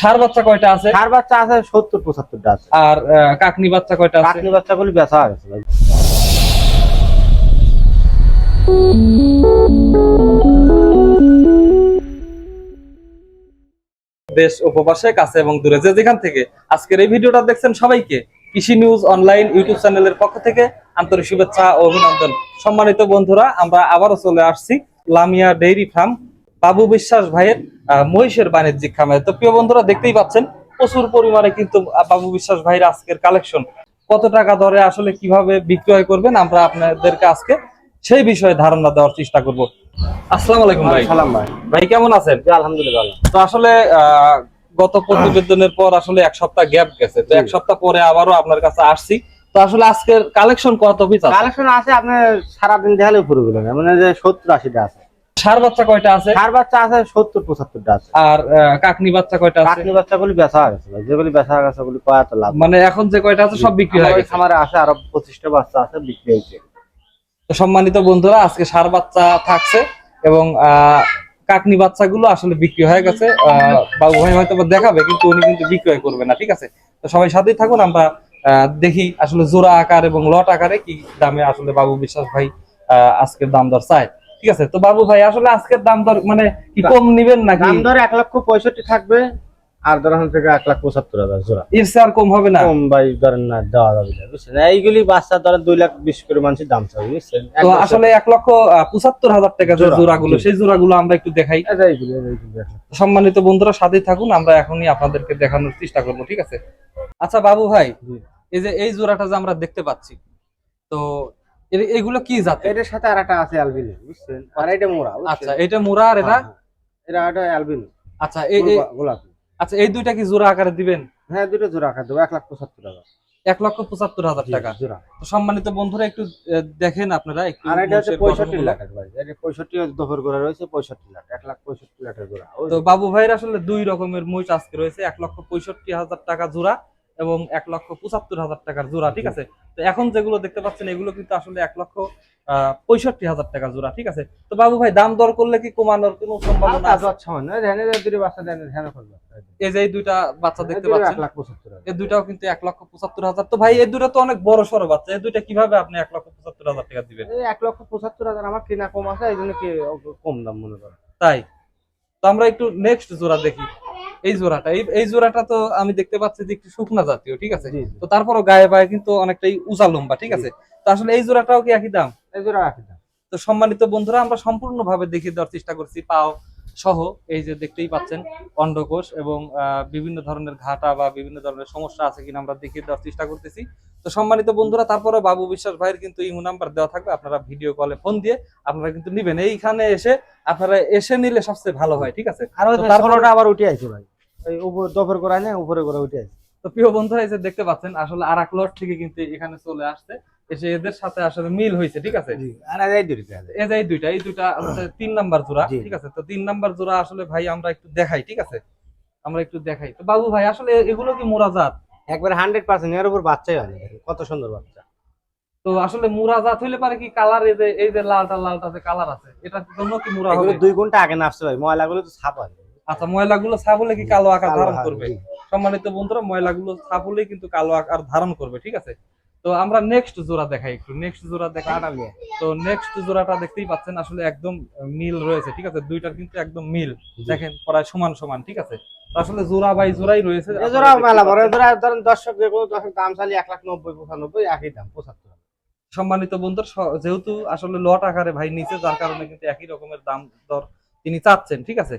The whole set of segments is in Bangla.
সার বাচ্চা কয়টা আছে? সার বাচ্চা আছে সত্তর পঁচাত্তরটা আছে। আর কাকনি বাচ্চা কয়টা আছে? কাকনি বাচ্চাগুলি বেচা দেশ উপবাসে কাছে এবং দূরে যে যেখান থেকে। আজকের এই ভিডিওটা দেখছেন সবাইকে। কৃষি নিউজ অনলাইন ইউটিউব চ্যানেলের পক্ষ থেকে আন্তরিক শুভেচ্ছা ও অভিনন্দন। সম্মানিত বন্ধুরা আমরা আবারও চলে আসছি লামিয়া ডেইরি ফার্ম। বাবু বিশ্বাস ভাইয়ের মহিষের বাণিজ্যিক খামারে। তো প্রিয় বন্ধুরা দেখতেই পাচ্ছেন প্রচুর পরিমাণে কিন্তু বাবু বিশ্বাস ভাইয়ের আজকের কালেকশন কত টাকা দরে আসলে কীভাবে বিক্রয় করবেন আমরা আপনাদেরকে আজকে সেই বিষয়ে ধারণা দেওয়ার চেষ্টা করব। আসসালামু আলাইকুম ভাই। সালাম ভাই। ভাই কেমন আছেন? আলহামদুলিল্লাহ। তো আসলে গত প্রতিবেদনের পর আসলে এক সপ্তাহ গ্যাপ গেছে। তো এক সপ্তাহ পরে আবারও আপনার কাছে আসছি। তো আসলে আজকের কালেকশন কত পিস আছে? কালেকশন আছে আপনার সারাদিন দেখালে পুরো গুলো মানে যে সত্তর আশিটা আছে। সার বাচ্চা কয়টা আছে? সার বাচ্চা আছে সত্তর পঁচাত্তরটা আছে। আর আহ, কাকনি বাচ্চা কয়টা আছে? কাকনি বাচ্চাগুলি বেচা গেছে ভাই যেগুলি বেচা গেছে ওগুলি কয়া লাভ মানে এখন যে কয়টা আছে সব বিক্রি হয়ে আমার গেছে? খামারে আছে আরও পঁচিশটা বাচ্চা আছে বিক্রি হয়েছে। সম্মানিত বন্ধুরা আজকে সার বাচ্চা থাকছে এবং কাকনি বাচ্চাগুলো আসলে বিক্রি হয়ে গেছে। আহ, বাবু ভাই হয়তো দেখাবে কিন্তু উনি কিন্তু বিক্রয় করবে না ঠিক আছে? তো সবাই সাথেই থাকুন আমরা আহ, দেখি আসলে জোড়া আকার এবং লট আকারে কি দামে আসলে বাবু বিশ্বাস ভাই আহ, আজকের দাম দর চায়। ঠিক আছে তো বাবু ভাই আসলে আজকের দাম দর মানে কি কম নিবেন নাকি? দাম ধরে এক লক্ষ পঁয়ষট্টি থাকবে আর ধরেন থেকে এক লাখ পঁচাত্তর হাজার জোড়া। এর আর কম হবে না? কম ভাই ধরেন না দেওয়া যাবে না বুঝছেন? এইগুলি বাচ্চা ধরেন দুই লাখ বিশ করে মানুষের দাম চাবে বুঝছেন? তো আসলে এক লক্ষ পঁচাত্তর হাজার টাকা যে জোড়া, জোড়াগুলো। সেই জোড়াগুলো আমরা একটু দেখাই। সম্মানিত বন্ধুরা সাথেই থাকুন আমরা এখনই আপনাদেরকে দেখানোর চেষ্টা করব ঠিক আছে? আচ্ছা বাবু ভাই এই যে এই জোড়াটা যে আমরা দেখতে পাচ্ছি তো এগুলো কি এটার সাথে আর একটা আছে অ্যালবিনো বুঝছেন? আর এটা মোরা আচ্ছা এটা মুরা আর এটা? হ্যাঁ, হ্যাঁ। এটা অ্যালবিনো। আচ্ছা এই গোলাপি। আচ্ছা এই দুইটা কি জোড়া আকারে দিবেন? হ্যাঁ দুটো জোড়া খাদ্য এক লাখ পঁচাত্তর টাকা এক লক্ষ পঁচাত্তর হাজার টাকা। জোড়া। তো সম্মানিত বন্ধুরা একটু দেখেন আপনারা একটু আর এটা হচ্ছে পঁয়ষট্টি। লাখ পঁয়ষট্টি দফর করে রয়েছে পঁয়ষট্টি লাখ এক লাখ পঁয়ষট্টি লাখের জোড়া তো বাবু ভাইয়ের আসলে দুই রকমের মহিষ আজকে রয়েছে এক লক্ষ পঁয়ষট্টি হাজার টাকা জোড়া। এবং এক লক্ষ পঁচাত্তর হাজার টাকার জোড়া ঠিক আছে? তো এখন যেগুলো দেখতে পাচ্ছেন এগুলো কিন্তু আসলে এক লক্ষ পঁয়ষট্টি হাজার টাকা জোড়া ঠিক আছে? তো বাবু ভাই দাম দর করলে কি কমানোর কোনো সম্ভাবনা এই যে। দুইটা বাচ্চা দেখতে পাচ্ছেন এই দুইটাও কিন্তু এক লক্ষ পঁচাত্তর হাজার। তো ভাই এই দুটো তো অনেক বড় সড়ো বাচ্চা এই দুইটা কীভাবে আপনি এক লক্ষ পঁচাত্তর হাজার টাকা দিবেন? এক লক্ষ পঁচাত্তর হাজার আমার কেনা কম আছে এই জন্য কি কম দাম মনে করেন? তাই? তো আমরা একটু নেক্সট জোড়া দেখি। এই জোড়াটা এই জোড়াটা তো আমি দেখতে পাচ্ছি যে একটু শুকনা জাতীয় ঠিক আছে? তো তারপরও গায়ে পায়ে কিন্তু অনেকটাই উঁচা লম্বা ঠিক আছে? তো আসলে এই জোড়াটাও কি একই দাম? এই জোড়া রাখি দাম। তো সম্মানিত বন্ধুরা আমরা সম্পূর্ণভাবে দেখিয়ে দেওয়ার চেষ্টা করছি পাও সহ। এই যে দেখতেই পাচ্ছেন অন্ডকোষ এবং বিভিন্ন ধরনের ঘাটা বা বিভিন্ন ধরনের সমস্যা আছে কিনা আমরা দেখিয়ে দেওয়ার চেষ্টা করতেছি। তো সম্মানিত বন্ধুরা তারপরে বাবু বিশ্বাস ভাইয়ের কিন্তু ইমো নাম্বার দেওয়া থাকবে আপনারা ভিডিও কলে ফোন দিয়ে আপনারা কিন্তু নিবেন। এইখানে এসে আপনারা এসে নিলে সবচেয়ে ভালো হয় ঠিক আছে? আর আবার উঠে আছে ভাই। দফর করা নেই উপরে করে উঠে আছে তো প্রিয় বন্ধুরা এই যে দেখতে পাচ্ছেন আসলে আর এক লট থেকে কিন্তু এখানে চলে আসছে। এসে এদের সাথে আসলে মিল হয়েছে ঠিক আছে? দুইটা এই দুইটা তিন নাম্বার জোড়া ঠিক আছে? তো তিন নাম্বার জোড়া আসলে ভাই আমরা একটু দেখাই ঠিক আছে? আমরা একটু দেখাই। তো বাবু ভাই আসলে এগুলো কি মোরাজাত? একবার হান্ড্রেড পার্সেন্ট এর উপর বাচ্চাই হয় না। কত সুন্দর বাচ্চা। তো আসলে মোরাজাত হইলে পারে কি কালার এই যে এই যে লালটা লালটা যে কালার আছে এটার জন্য কি মোরা হবে? দুই ঘণ্টা আগে নাচছে ভাই ময়লাগুলো তো ছাপ আছে। আচ্ছা ময়লাগুলো ছাপলে কি কালো আকার ধারণ করবে? সম্মানিত বন্ধুরা ময়লাগুলো ছাপলে কিন্তু কালো আকার ধারণ করবে ঠিক আছে? তো আমরা নেক্সট জোড়া দেখাই একটু নেক্সট জোড়া নিয়ে। তো নেক্সট জোড়াটা দেখতেই পাচ্ছেন আসলে একদম মিল রয়েছে ঠিক আছে? দুইটার কিন্তু একদম মিল দেখেন প্রায় সমান সমান ঠিক আছে? আসলে জোড়া বাই জোড়াই রয়েছে। জোড়া মেলা বড় জোড়া ধরেন দর্শক দর্শক দাম চালি এক লাখ নব্বই পঁচানব্বই একই দাম পঁচাত্তর। সম্মানিত বন্ধুর যেহেতু আসলে লট আকারে ভাই নিচে যার কারণে কিন্তু একই রকমের দাম দর তিনি চাচ্ছেন ঠিক আছে?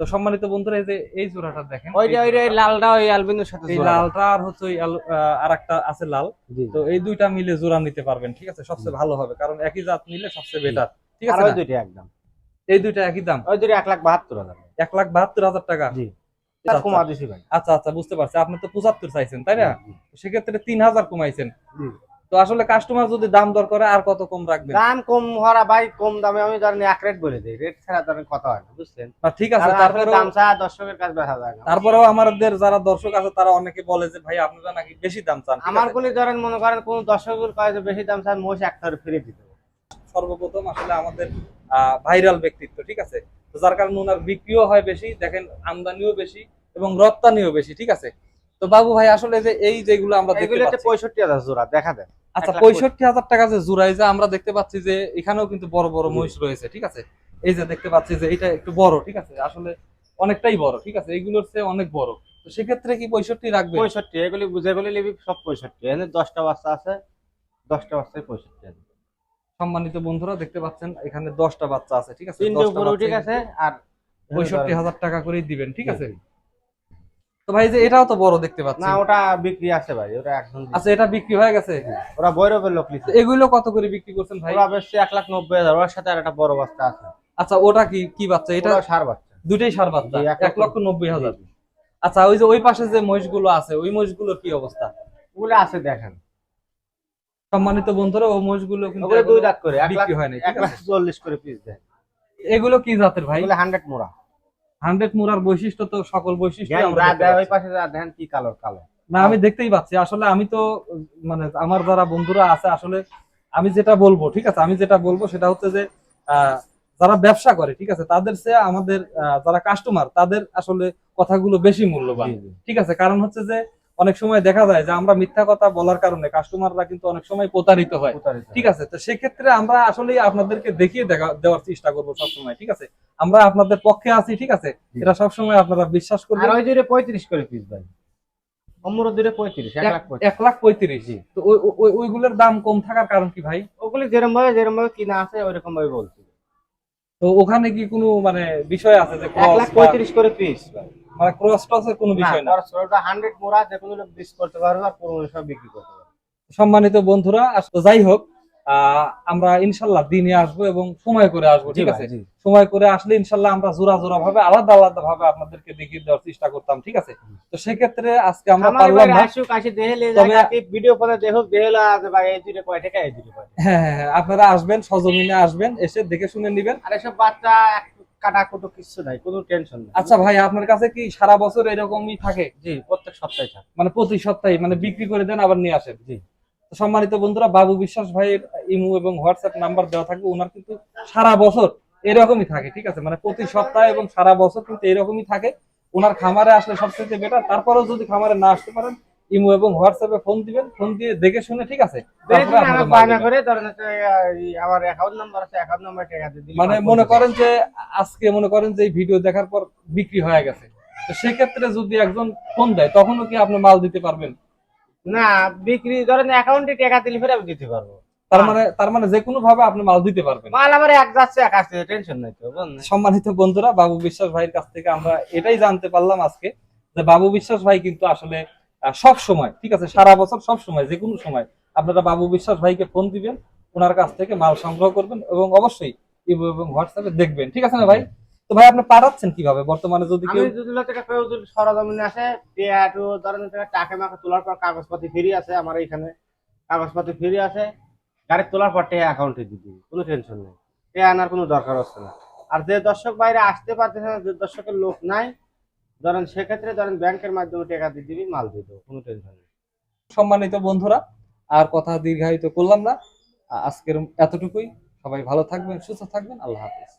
তো সম্মানিত বন্ধুরা এই যে এই জোড়াটা দেখেন ওইটা জোড়াটা। লালটা ওই অ্যালবিনোর সাথে এই লালটা আর হচ্ছে ওই আর একটা আছে লাল। তো এই দুইটা মিলে জোড়া নিতে পারবেন ঠিক আছে? সবচেয়ে ভালো হবে কারণ একই জাত নিলে সবচেয়ে বেটার ঠিক আছে ওই দুইটা একদম। এই দুইটা একই দাম? ওই দুইটা এক লাখ বাহাত্তর হাজার। এক লাখ বাহাত্তর হাজার টাকা? জি। আচ্ছা, ভাই। আচ্ছা আচ্ছা বুঝতে পারছি। আপনি তো পঁচাত্তর চাইছেন তাই না? সেক্ষেত্রে তিন হাজার কমাইছেন। তো আসলে কাস্টমার যদি দাম দর করে আর কত কম রাখবেন? দাম কম হরা ভাই কম দামে আমি ধরেন এক রেট বলে দিই। রেট ছাড়া ধরেন কথা হয় না বুঝছেন? ঠিক আছে তারপরে দাম চা দর্শকের কাছে দেখা যায় না। তারপরেও আমাদের যারা দর্শক আছে তারা অনেকে বলে যে ভাই আপনারা নাকি বেশি দাম চান? আমার? গুলি ধরেন মনে করেন কোন দর্শকের কাছে বেশি দাম চান মোষ একটা ফিরে দিতে। সর্বপ্রথম আসলে আমাদের ভাইরাল ব্যক্তিত্ব ঠিক আছে? তো যার কারণে ওনার বিক্রিও হয় বেশি দেখেন আমদানিও বেশি এবং রপ্তানিও বেশি ঠিক আছে? তো বাবু ভাই আসলে যে এই যেগুলো আমরা দেখতে পাচ্ছি জোড়া দেখা দেন। আচ্ছা এক লাখ পঁয়ষট্টি। হাজার টাকা যে জুরাই যে আমরা দেখতে পাচ্ছি যে এখানেও কিন্তু বড় বড় মহিষ রয়েছে ঠিক আছে? এই যে দেখতে পাচ্ছি যে এটা একটু বড় ঠিক আছে? আসলে অনেকটাই বড় ঠিক আছে? এইগুলোর চেয়ে অনেক বড়। তো সেক্ষেত্রে কি পঁয়ষট্টি রাখবে পঁয়ষট্টি এগুলি যেগুলি নিবি সব পঁয়ষট্টি। এখানে দশটা বাচ্চা আছে দশটা বাচ্চায় পঁয়ষট্টি আছে সম্মানিত বন্ধুরা দেখতে পাচ্ছেন এখানে দশটা বাচ্চা আছে ঠিক আছে? ঠিক আছে? আর পঁয়ষট্টি হাজার টাকা করেই দিবেন ঠিক আছে? ভাই যে এটাও তো বড় দেখতে পাচ্ছি। না ওটা বিক্রি আছে ভাই ওটা একদম আচ্ছা এটা বিক্রি হয়ে গেছে? ওরা বৈরবের লোক লিখছে এগুলো কত করে বিক্রি করছেন ভাই? ওরা বেশি এক লাখ নব্বই হাজার ওর সাথে আর একটা বড় বাচ্চা আছে। আচ্ছা ওটা কি কি বাচ্চা? এটা সার বাচ্চা। সার বাচ্চা? জি, এক এক লক্ষ নব্বই হাজার। আচ্ছা ওই যে ওই পাশে যে মহিষগুলো আছে ওই মহিষগুলোর কি অবস্থা? ওগুলো আছে দেখেন। সম্মানিত বন্ধুরা ওই মহিষগুলো কিন্তু দুই লাখ করে বিক্রি এক লাখ চল্লিশ করে পিস দেয়। এগুলো কি জাতের ভাই? ওগুলো হান্ড্রেড মোড়া। হান্ড্রেড মুরার বৈশিষ্ট্য তো সকল বৈশিষ্ট্য ওই পাশে দেখেন কি কালো কালো না আমি দেখতেই পাচ্ছি। আসলে আমি তো মানে আমার যারা বন্ধুরা আছে আসলে আমি যেটা বলব ঠিক আছে? আমি যেটা বলব সেটা হচ্ছে যে আহ, যারা ব্যবসা করে ঠিক আছে? তাদের চেয়ে আমাদের যারা কাস্টমার তাদের আসলে কথাগুলো বেশি মূল্যবান। ঠিক আছে? কারণ হচ্ছে যে অনেক সময় দেখা যায় যে আমরা মিথ্যা কথা বলার কারণে কাস্টমাররা কিন্তু অনেক সময় প্রতারিত হয়। ঠিক আছে? তো সেক্ষেত্রে আমরা আসলে আপনাদেরকে দেখিয়ে দেখা দেওয়ার চেষ্টা করব সবসময় ঠিক আছে? আমরা আপনাদের পক্ষে আছি ঠিক আছে? এটা সবসময় আপনারা বিশ্বাস করবেন। ওই পঁয়ত্রিশ করে পিস ভাই। লাখ তো ওই- ওই- ওই- ওইগুলোর দাম কম থাকার কারণ কি ভাই? ওগুলি যেরকম ভাবে যেরকম ভাবে কিনা আছে ওইরকম ভাবে বলছি। তো ওখানে কি কোনো মানে বিষয় আছে যে এক লাখ পঁয়ত্রিশ করে পিস ভাই। মানে ক্রস টসের কোনো বিষয় না। ওটা হান্ড্রেড মোড়া যে কোনো লোক বিশ করতে পারবে আর পুরো সব বিক্রি করতে পারবে। সম্মানিত বন্ধুরা তো যাই হোক আমরা ইনশাল্লাহ দিনে আসব এবং সময় করে আসব ঠিক আছে? সময় করে আসলে ইনশাল্লাহ আমরা জোড়া জোড়া ভাবে আলাদা আলাদা ভাবে আপনাদেরকে দেখিয়ে দেওয়ার চেষ্টা করতাম ঠিক আছে? তো সেক্ষেত্রে আজকে আমরা পারলাম না। তবে- ভিডিও পরে দেখুক দেহেলা আছে ভাই এই দুটো কয় টাকা এই দুটো কয় হ্যাঁ হ্যাঁ, হ্যাঁ, আপনারা আসবেন সজমিনে আসবেন এসে দেখে শুনে নিবেন। আর এসব বাচ্চা এক কাটা কুটো কিছু নাই কোনো টেনশন নাই। আচ্ছা ভাই আপনার কাছে কি সারা বছর এরকমই থাকে? জি প্রত্যেক সপ্তাহে থাকে। মানে প্রতি সপ্তাহে মানে বিক্রি করে দেন আবার নিয়ে আসেন? জি। সম্মানিত বন্ধুরা বাবু বিশ্বাস ভাইয়ের ইমো এবং হোয়াটসঅ্যাপ নাম্বার দেওয়া থাকবে ওনার কিন্তু সারা বছর এরকমই থাকে ঠিক আছে? মানে প্রতি সপ্তাহে এবং সারা বছর কিন্তু এরকমই থাকে। ওনার খামারে আসলে সবচেয়ে বেটার তারপরেও যদি খামারে না আসতে পারেন ইমো এবং হোয়াটসঅ্যাপে ফোন দিবেন ফোন দিয়ে দেখে শুনে ঠিক আছে। করে আমার অ্যাকাউন্ট নাম্বার অ্যাকাউন্ট নাম্বার মানে মনে করেন যে আজকে মনে করেন যে ভিডিও দেখার পর বিক্রি হয়ে গেছে। তো সেক্ষেত্রে যদি একজন ফোন দেয় তখনও কি আপনি মাল দিতে পারবেন? না বিক্রি ধরেন অ্যাকাউন্টে টাকা দিলে ফের আমি দিতে পারব। তার মানে তার মানে যে কোনো ভাবে আপনি মাল দিতে পারবেন। মাল আমার এক যাচ্ছে এক আসছে টেনশন নাই তো সম্মানিত বন্ধুরা বাবু বিশ্বাস ভাইয়ের কাছ থেকে আমরা এটাই জানতে পারলাম আজকে যে বাবু বিশ্বাস ভাই কিন্তু আসলে সব সময় ঠিক আছে? সারা বছর সব সময় যে কোনো সময় আপনারা বাবু বিশ্বাস ভাইকে ফোন দিবেন ওনার কাছ থেকে মাল সংগ্রহ করবেন এবং অবশ্যই ইমো এবং হোয়াটসঅ্যাপে দেখবেন ঠিক আছে না ভাই? তো ভাই আপনি পাঠাচ্ছেন কীভাবে? বর্তমানে যদি আমি কেউ যদি লোক থেকে কেউ যদি সরজমিনে আসে টিয়াটু ধরেন টাকা মাকে তোলার পর কাগজপাতি ফ্রি আছে আমার এখানে কাগজপাতি ফ্রি আছে গাড়ি তোলার পর টিয়া অ্যাকাউন্টে দিয়ে দিবি কোনো টেনশন নেই। টিয়া আনার কোনো দরকার হচ্ছে না। আর যে দর্শক বাইরে আসতে পারতেছে না যে দর্শকের লোক নাই ধরেন সেক্ষেত্রে ধরেন ব্যাংকের মাধ্যমে টাকা দিয়ে দিবি, মাল দিয়ে কোনো টেনশন নেই। সম্মানিত বন্ধুরা, আর কথা দীর্ঘায়িত করলাম না। আজকের এতটুকুই। সবাই ভালো থাকবেন, সুস্থ থাকবেন। আল্লাহ হাফিজ।